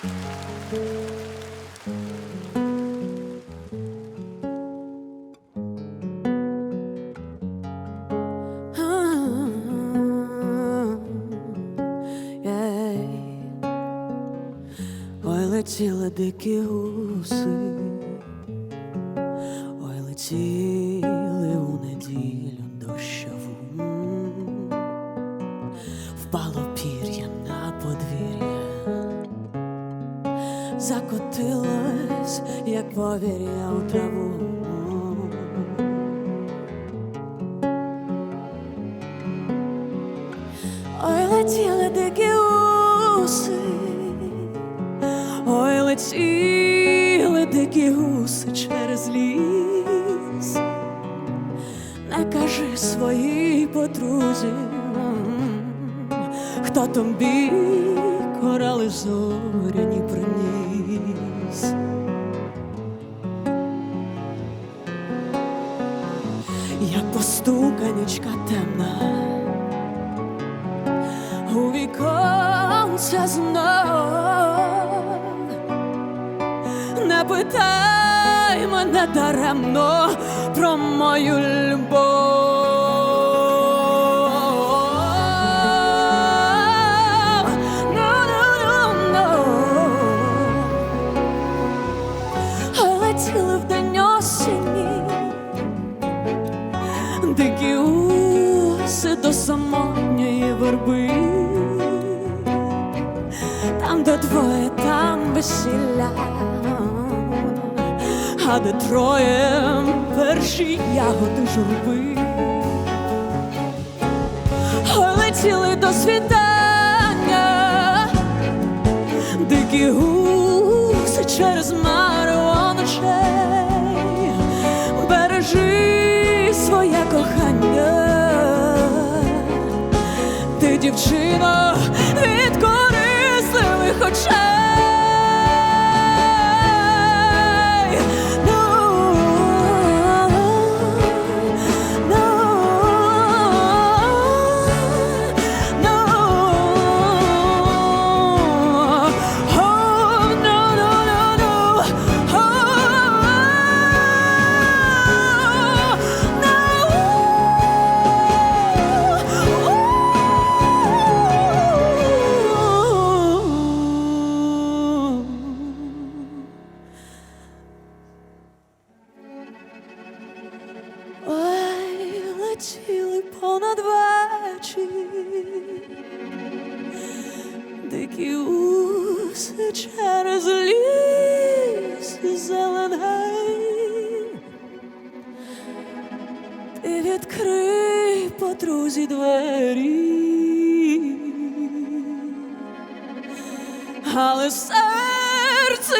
Ой, летіли дикі гуси, ой летіли у неділю. Закотилось, як повір'я у траву. Ой, летіли дикі гуси, ой, летіли дикі гуси через ліс. Не кажи своїй подрузі, хто тобі корали зоряні приніс. Як постуканічка темна у віконця знов. Не питай мене даремно про мою любов. А в день осені дикі уси до самотньої верби, там, де двоє, там весілля, а де троє перші ягоди журби. Ой, летіли до світання, дикі гуси через марево ти дівчина летіли понад вечір, дикі уси через ліс зелений. Ти відкрий подрузі двері, але серце